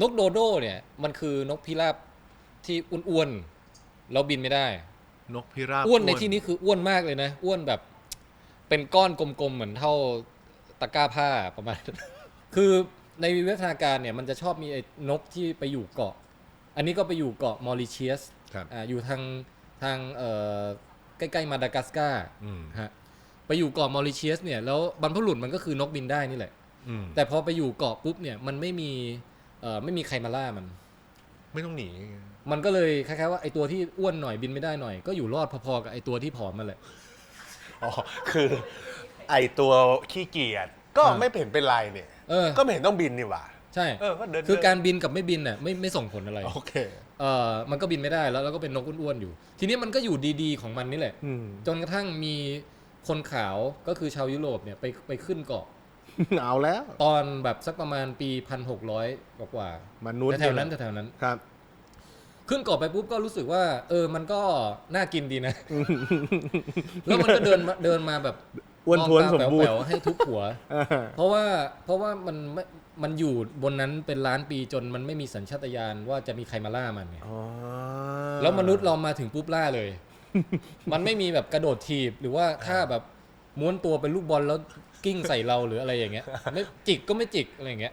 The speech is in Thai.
นกโดโดเนี่ยมันคือนกพิราบที่อ้วนๆแล้วบินไม่ได้ นกพิราบอ้วนในที่นี้คืออ้วนมากเลยนะ อ้วนแบบ เป็นก้อนกลมๆเหมือนเท่าตะกร้าผ้าประมาณ คือในวิวัฒนาการเนี่ยมันจะชอบมีไอ้นกที่ไปอยู่เกาะ อันนี้ก็ไปอยู่เกาะมอริเชียสครับอ่าอยู่ทางทางเอ่อใกล้ๆมาดากัสการ์อืมฮะไปอยู่เกาะมอริเชียสเนี่ยแล้วบรรพบุรุษมันก็คือนกบินได้นี่แหละ อืมแต่พอไปอยู่เกาะปุ๊บเนี่ยมันไม่มี เอ่อไม่มีใครมาล่ามัน ไม่ต้องหนีมันก็เลยคล้ายๆว่าไอตัวที่อ้วนหน่อยบินไม่ได้หน่อย ก็อยู่รอดพอๆกับไอตัวที่ผอมมาแหละ อ๋อคือไอตัวขี้เกียจก็อ่า ไม่เห็นเป็นไรเนี่ย เออ ก็ไม่เห็นต้องบินนี่หว่า ใช่ เออก็เดินคือการบินกับไม่บินน่ะไม่ไม่ส่งผลอะไร โอเค เออมันก็บินไม่ได้แล้วแล้วก็เป็นนกอ้วนๆอยู่ ทีนี้มันก็อยู่ดีๆของมันนี่แหละ อืม จนกระทั่งมีคนขาวก็คือชาวยุโรปเนี่ยไปไปขึ้นเกาะ เอาแล้ว ตอนแบบสักประมาณปีพันหกร้อยกว่ามนุษย์ๆแถวๆนั้นแถวๆนั้น ครับ ขึ้นเกาะไปปุ๊บก็รู้สึกว่า เออมันก็น่ากินดีนะ แล้วมันก็เดินมาเดินมาแบบอ้วนท้วนมองสตามบูรแป๋วณ์ๆให้ทุบหัว อ่าเพราะว่าเพราะว่ามันไม่มันอยู่บนนั้นเป็นล้านปีจนมันไม่มีสัญชาตญาณว่าจะมีใครมาล่ามันไงอ๋อแล้วมนุษย์เรามาถึงปุ๊บล่าเลย มันไม่มีแบบกระโดดถีบหรือว่าถ้าแบบ ม้วนตัวเป็นลูกบอลแล้วกิ้งใส่เราหรืออะไรอย่างเงี้ยไม่จิกก็ไม่จิกอะไรอย่างเงี้ย